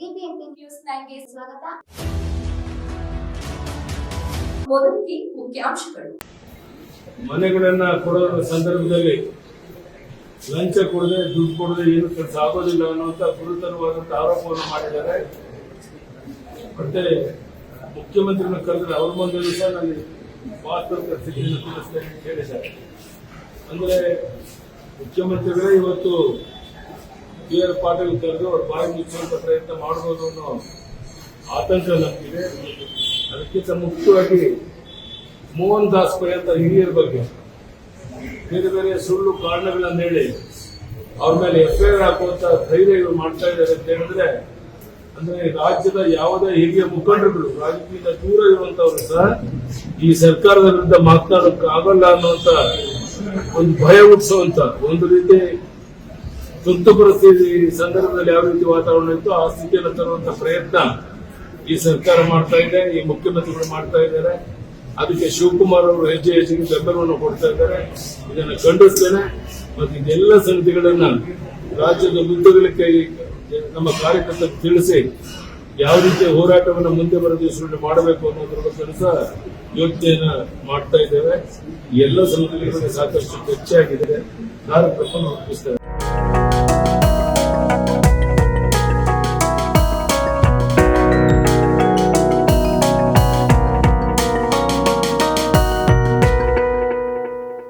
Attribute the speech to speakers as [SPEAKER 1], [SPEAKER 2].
[SPEAKER 1] News ಸ್ವಾಗತ. ಮೊದಲಿಗೆ ಮುಖ್ಯಾಂಶಗಳು.
[SPEAKER 2] ಮನೆಗಳನ್ನ ಕೊಡೋ ಸಂದರ್ಭದಲ್ಲಿ ಲಂಚ ಕೊಡದೆ ದುಡ್ಡು ಕೊಡದೆ ಏನು ಕೆಲಸ ಆಗೋದಿಲ್ಲ ಅನ್ನುವಂತ ಗುರುತರವಾದಂತ ಆರೋಪವನ್ನು ಮಾಡಿದ್ದಾರೆ. ಮತ್ತೆ ಮುಖ್ಯಮಂತ್ರಿನ ಕರೆದ್ರೆ ಅವ್ರ ಮುಂದೆ ಸಹ ನನಗೆ ವಾಸ್ತವಿಕ ಸ್ಥಿತಿಯನ್ನು ಹೇಳಿದ್ದಾರೆ. ಅಂದ್ರೆ ಮುಖ್ಯಮಂತ್ರಿಗಳೇ ಇವತ್ತು ಬಿ ಆರ್ ಪಾಟೀಲ್ ಕರೆದು ಅವ್ರ ಬಾಯಿ ಮುಚ್ಚುವಂತ ಪ್ರಯತ್ನ ಮಾಡಬಹುದು ಅನ್ನೋ ಆತಂಕ ನಮಗಿದೆ. ಅದಕ್ಕಿಂತ ಮುಖ್ಯವಾಗಿ ಮೋಹನ್ ದಾಸ್ ಪೈ ಅಂತ ಹಿರಿಯರ ಬಗ್ಗೆ ಬೇರೆ ಬೇರೆ ಸುಳ್ಳು ಕಾರಣಗಳನ್ನ ಹೇಳಿ ಅವ್ರ ಮೇಲೆ ಎಫ್ ಐ ಆರ್ ಹಾಕುವಂತ ಧೈರ್ಯ ಮಾಡ್ತಾ ಇದ್ದಾರೆ ಅಂತ ಹೇಳಿದ್ರೆ ಅಂದ್ರೆ ರಾಜ್ಯದ ಯಾವುದೇ ಹಿರಿಯ ಮುಖಂಡರುಗಳು, ರಾಜಕೀಯದ ದೂರ ಇರುವಂತವ್ರು ಸಹ ಈ ಸರ್ಕಾರದ ವಿರುದ್ಧ ಆಗಲ್ಲ ಅನ್ನುವಂತ ಒಂದು ಭಯ ಹುಟ್ಟಿಸುವಂತ ಒಂದು ರೀತಿ ತುರ್ತು ಪರಿಸ್ಥಿತಿ ಸಂದರ್ಭದಲ್ಲಿ ಯಾವ ರೀತಿ ವಾತಾವರಣ ಇತ್ತು, ಆ ಸ್ಥಿತಿಯನ್ನು ತರುವಂತಹ ಪ್ರಯತ್ನ ಈ ಸರ್ಕಾರ ಮಾಡ್ತಾ ಇದೆ, ಈ ಮುಖ್ಯಮಂತ್ರಿಗಳು ಮಾಡ್ತಾ ಇದ್ದಾರೆ. ಅದಕ್ಕೆ ಶಿವಕುಮಾರ್ ಅವರು ಹೆಜ್ಜೆ ಹೆಜ್ಜೆಗೆ ಬೆಂಬಲವನ್ನು ಕೊಡ್ತಾ ಇದ್ದಾರೆ. ಇದನ್ನು ಖಂಡಿಸ್ತೇನೆ. ಮತ್ತು ಇದೆಲ್ಲ ಸಂಗತಿಗಳನ್ನ ರಾಜ್ಯದ ಉದ್ದಗಲಕ್ಕೆ ನಮ್ಮ ಕಾರ್ಯಕರ್ತರು ತಿಳಿಸಿ ಯಾವ ರೀತಿಯ ಹೋರಾಟವನ್ನು ಮುಂದೆ ಬರೋ ದಿವಸಗಳಲ್ಲಿ ಮಾಡಬೇಕು ಅನ್ನೋದ್ರ ಸಹ ಯೋಚನೆಯನ್ನ ಮಾಡ್ತಾ ಇದ್ದೇವೆ. ಎಲ್ಲ ಸಂಗತಿಗಳಿಗೆ ಸಾಕಷ್ಟು ಹೆಚ್ಚಾಗಿದೆ. ನಾನು ರೂಪಿಸ್ತಾ